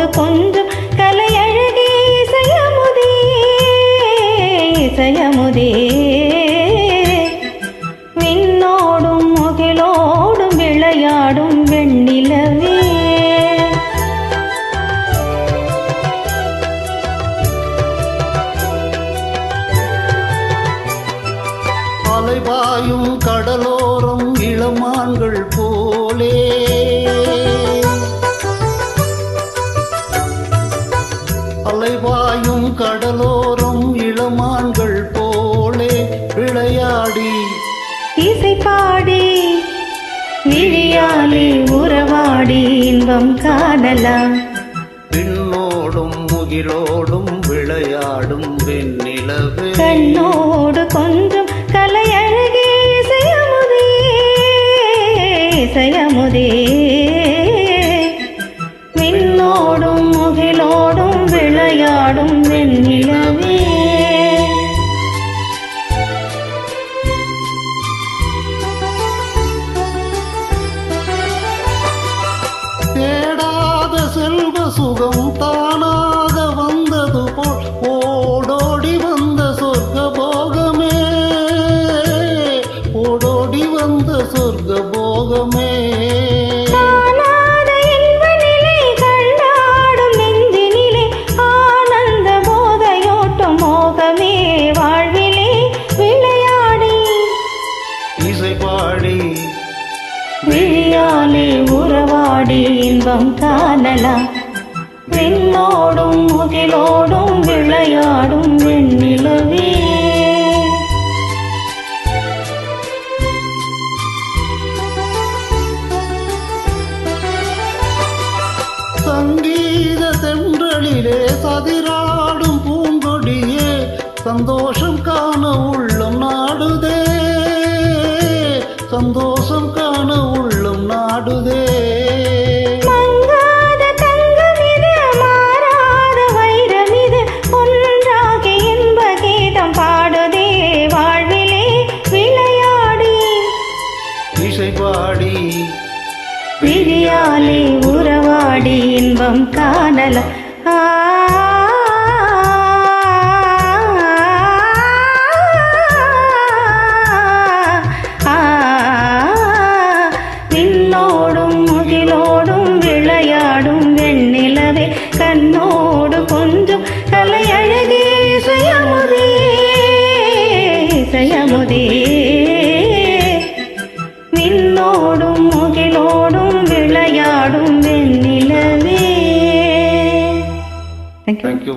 போது கொஞ்சம் கலை அழகே இசையமுதே இசையமுதே. விண்ணோடும் முகிலோடும் விளையாடும் வெண்ணிலவே. அலைபாயும் கடலோரம் இளமான்கள் போலே. விழியாலே உறவாடி இன்பம் காணலாம். விண்ணோடும் முகிலோடும் விளையாடும் வெண்ணிலவே. கண்ணோடு கொஞ்சம் கலையழகே இசையமுதே இசையமுதே. விண்ணோடும் முகிலோடும் விளையாடும் வெண்ணிலவே. சுகம் தானாக வந்தது போல் ஓடோடி வந்த சொர்க்க போகமே ஓடோடி வந்த சொர்க்க போகமே பாடி. விழியாலே உறவாடி இன்பம் காணலாம். விண்ணோடும் முகிலோடும் விளையாடும் வெண்ணிலவே. சங்கீத தென்றலிலே சதிராடும் பூங்கொடியே சந்தோஷம் காண உள்ளம் நாடுதே. சந்தோஷம் காண உள்ளம் நாடுதே. இசை பாடி விழியாலே உறவாடி இன்பம் காணல ஆ கலை அழகே சுயமுதே சுயமுதே விண்ணோடும் முகிலோடும் விளையாடும் வெண்ணிலவே. Thank you thank you